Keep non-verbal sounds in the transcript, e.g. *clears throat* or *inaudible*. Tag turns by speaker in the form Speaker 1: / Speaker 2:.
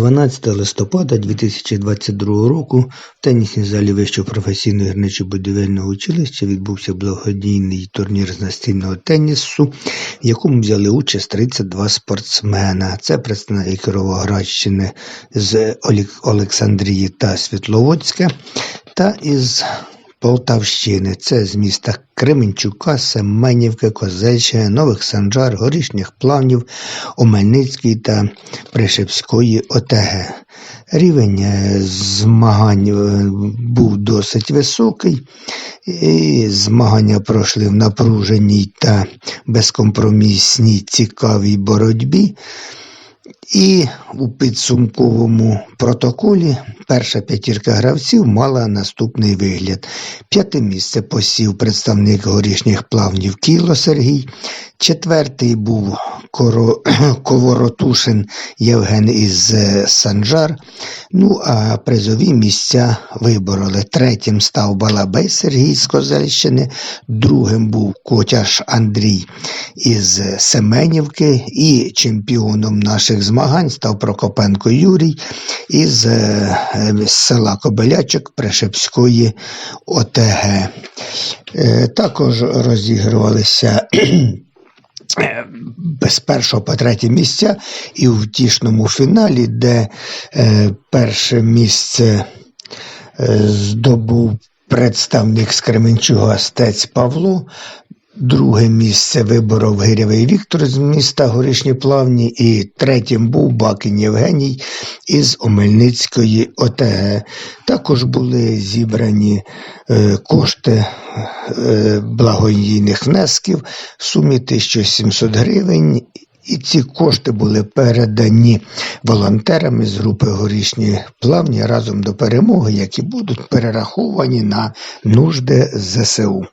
Speaker 1: 12 листопада 2022 року в тенісній залі Вищого професійного гірничо-будівельного училища відбувся благодійний турнір з настільного тенісу, в якому взяли участь 32 спортсмена. Це представники Кіровоградщини з Олександрії та Світловодська та із Полтавщини. Це з міста Кременчука, Семенівки, Козельщини, Нових Санжар, Горішніх Плавнів, Омельницької та Пришепської ОТГ. Рівень е, змагань е, був досить високий, і змагання пройшли в напруженій та безкомпромісній цікавій боротьбі. І у підсумковому протоколі перша п'ятірка гравців мала наступний вигляд. П'яте місце посів представник горішніх плавнів Кіло Сергій. Четвертий був. *clears throat* Коворотушин Євген із е, Санжар. Ну а призові місця вибороли. Третім став Балабей Сергій з Козельщини, другим був Котяш Андрій із Семенівки, і чемпіоном наших змагань став Прокопенко Юрій із е, е, села Кобелячок Пришепської ОТГ. Е, Також розігрувалися е, *clears throat* з першого по третє місця і в тішному фіналі, де е, перше місце е, здобув представник з Кременчуга Стець Павло. Друге місце виборов Гирявий Віктор з міста Горішні Плавні, і третім був Бакін Євгеній із Омельницької ОТГ. Також були зібрані е, кошти е, благодійних внесків в сумі 1700 гривень. І ці кошти були передані волонтерами з групи Горішні Плавні разом до перемоги, які будуть перераховані на нужди ЗСУ.